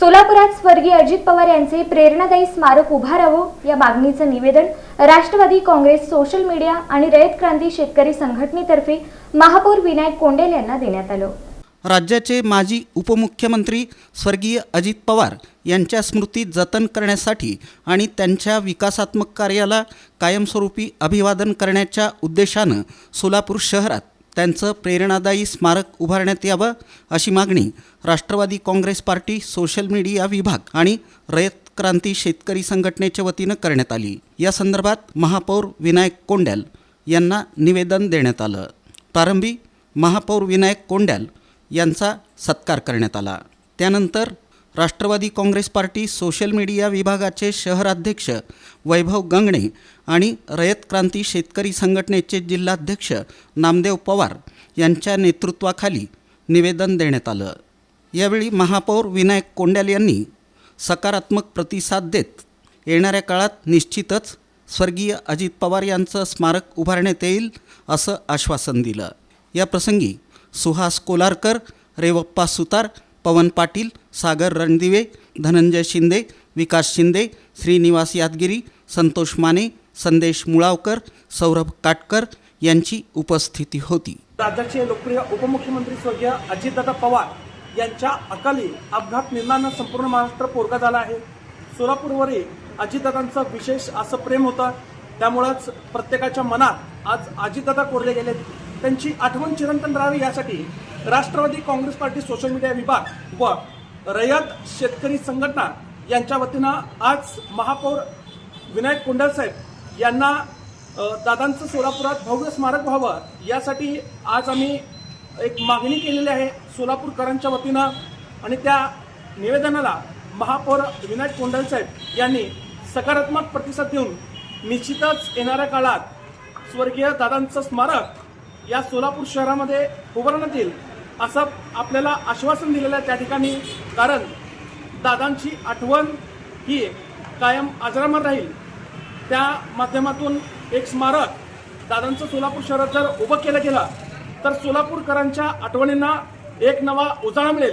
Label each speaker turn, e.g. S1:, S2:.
S1: सोलापुरात स्वर्गीय अजित पवार यांचे प्रेरणादायी स्मारक उभारावं या मागणीचं निवेदन राष्ट्रवादी काँग्रेस सोशल मीडिया आणि रयत क्रांती शेतकरी संघटनेतर्फे महापौर विनायक कोंडेल यांना देण्यात आलं.
S2: राज्याचे माजी उपमुख्यमंत्री स्वर्गीय अजित पवार यांच्या स्मृती जतन करण्यासाठी आणि त्यांच्या विकासात्मक कार्याला कायमस्वरूपी अभिवादन करण्याच्या उद्देशानं सोलापूर शहरात त्यांचं प्रेरणादायी स्मारक उभारण्यात यावं अशी मागणी Rashtravadi Congress party social media विभाग आणि रयत क्रांती शेतकरी संघटनेच्या वतीनं करण्यात आली. या संदर्भात महापौर विनायक कोंड्याल यांना निवेदन देण्यात आलं. प्रारंभी महापौर विनायक कोंड्याल यांचा सत्कार करण्यात आला. त्यानंतर Rashtravadi Congress party social media विभागाचे शहराध्यक्ष वैभव गंगणे आणि रयत क्रांती शेतकरी संघटनेचे जिल्हाध्यक्ष नामदेव पवार यांच्या नेतृत्वाखाली निवेदन देण्यात आलं. यावेळी महापौर विनायक कोंड्याल यांनी सकारात्मक प्रतिसाद देत येणाऱ्या काळात निश्चितच स्वर्गीय अजित पवार यांचं स्मारक उभारण्यात येईल असं आश्वासन दिलं. या प्रसंगी सुहास कोलारकर रेवप्पा सुतार पवन पाटील सागर रणदिवे धनंजय शिंदे विकास शिंदे श्रीनिवास यादगिरी संतोष माने संदेश मुळावकर सौरभ काटकर यांची उपस्थिती होती.
S3: राज्याचे लोकप्रिय उपमुख्यमंत्री स्वर्गीय अजितदादा पवार यांच्या अकाली अपघात निर्णयानं संपूर्ण महाराष्ट्र पोरका झाला आहे. सोलापूरवरील अजितदादांचं विशेष असं प्रेम होतं. त्यामुळंच प्रत्येकाच्या मनात आज अजितदादा कोरले गेले त्यांची आठवण चिरंतन राहावी यासाठी Rashtravadi Congress party social media विभाग व रयत शेतकरी संघटना यांच्या वतीनं आज महापौर विनायक कोंडाल साहेब यांना दादांचं सोलापुरात भव्य स्मारक व्हावं यासाठी आज आम्ही एक मागणी केलेली आहे सोलापूरकरांच्या वतीनं आणि त्या निवेदनाला महापौर विनायक कोंडाल साहेब यांनी सकारात्मक प्रतिसाद देऊन निश्चितच येणाऱ्या काळात स्वर्गीय दादांचं स्मारक या सोलापूर शहरामध्ये उभारण्यात येईल असं आपल्याला आश्वासन दिलेलं आहे. त्या ठिकाणी कारण दादांची आठवण ही कायम आजरामर राहील. त्या माध्यमातून एक स्मारक दादांचं सोलापूर शहरात जर उभं केलं गेलं तर सोलापूरकरांच्या आठवणींना एक नवा उजाळा मिळेल.